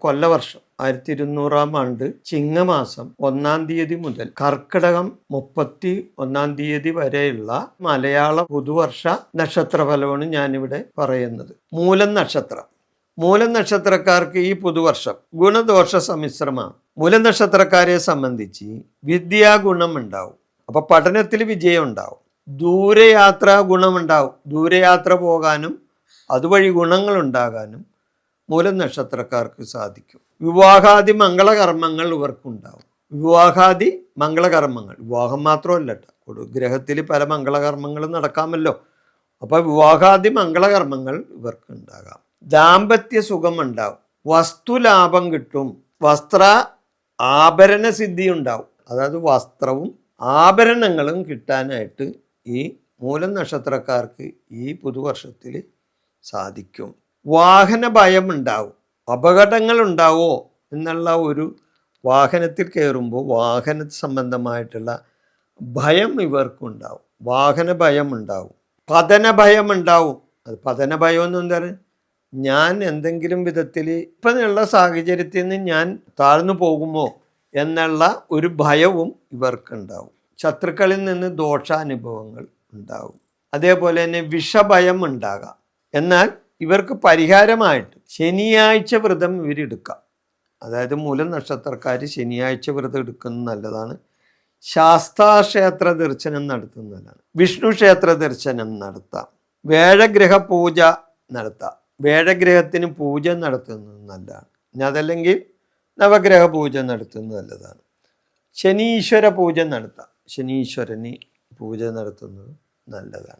കൊല്ലവർഷം ആയിരത്തി ഇരുന്നൂറാം ആണ്ട് ചിങ്ങമാസം ഒന്നാം തീയതി മുതൽ കർക്കിടകം മുപ്പത്തി ഒന്നാം തീയതി വരെയുള്ള മലയാള പുതുവർഷ നക്ഷത്രഫലമാണ് ഞാനിവിടെ പറയുന്നത്. മൂലം നക്ഷത്രം. മൂലം നക്ഷത്രക്കാർക്ക് ഈ പുതുവർഷം ഗുണദോഷ സമ്മിശ്രമാണ്. മൂലം നക്ഷത്രക്കാരെ സംബന്ധിച്ച് വിദ്യാഗുണം ഉണ്ടാവും അപ്പോൾ പഠനത്തിൽ വിജയം ഉണ്ടാവും ദൂരയാത്ര ഗുണമുണ്ടാവും. ദൂരയാത്ര പോകാനും അതുവഴി ഗുണങ്ങൾ ഉണ്ടാകാനും മൂലം നക്ഷത്രക്കാർക്ക് സാധിക്കും. വിവാഹാദി മംഗളകർമ്മങ്ങൾ ഇവർക്കുണ്ടാവും. വിവാഹാദി മംഗളകർമ്മങ്ങൾ. വിവാഹം മാത്രമല്ല കേട്ടോ ഗ്രഹത്തിൽ പല മംഗളകർമ്മങ്ങളും നടക്കാമല്ലോ. അപ്പോൾ വിവാഹാദി മംഗളകർമ്മങ്ങൾ ഇവർക്ക് ഉണ്ടാകാം ദാമ്പത്യ സുഖം ഉണ്ടാവും വസ്തുലാഭം കിട്ടും. വസ്ത്ര ആഭരണ സിദ്ധി ഉണ്ടാവും അതായത് വസ്ത്രവും ആഭരണങ്ങളും കിട്ടാനായിട്ട് ഈ മൂലം നക്ഷത്രക്കാർക്ക് ഈ പുതുവർഷത്തിൽ സാധിക്കും. വാഹന ഭയം ഉണ്ടാവും അപകടങ്ങൾ ഉണ്ടാവോ എന്നുള്ള ഒരു വാഹനത്തിൽ കയറുമ്പോൾ വാഹന സംബന്ധമായിട്ടുള്ള ഭയം ഇവർക്കുണ്ടാവും. വാഹന ഭയം ഉണ്ടാവും പതന ഭയം ഉണ്ടാവും അത് പതന ഭയം എന്ന് എന്താണ് ഞാൻ എന്തെങ്കിലും വിധത്തിൽ ഇപ്പോഴുള്ള സാഹചര്യത്തിൽ നിന്ന് ഞാൻ താഴ്ന്നു പോകുമോ എന്നുള്ള ഒരു ഭയവും ഇവർക്കുണ്ടാവും. ശത്രുക്കളിൽ നിന്ന് ദോഷാനുഭവങ്ങൾ ഉണ്ടാവും. അതേപോലെ തന്നെ വിഷഭയം ഉണ്ടാകാം. എന്നാൽ ഇവർക്ക് പരിഹാരമായിട്ട് ശനിയാഴ്ച വ്രതം ഇവർ ഇവരെടുക്കാം അതായത് മൂലം നക്ഷത്രക്കാർ ശനിയാഴ്ച വ്രതം എടുക്കുന്നത് നല്ലതാണ്. ശാസ്താക്ഷേത്ര ദർശനം നടത്തുന്നതാണ് വിഷ്ണു ക്ഷേത്ര ദർശനം നടത്താം. വേഴഗ്രഹ പൂജ നടത്താം. വേഴഗ്രഹത്തിന് പൂജ നടത്തുന്നത് നല്ലതാണ്. ഇനി അതല്ലെങ്കിൽ നവഗ്രഹ പൂജ നടത്തുന്നത് നല്ലതാണ്. ശനീശ്വര പൂജ നടത്താം. ശനീശ്വരന് പൂജ നടത്തുന്നത് നല്ലതാണ്.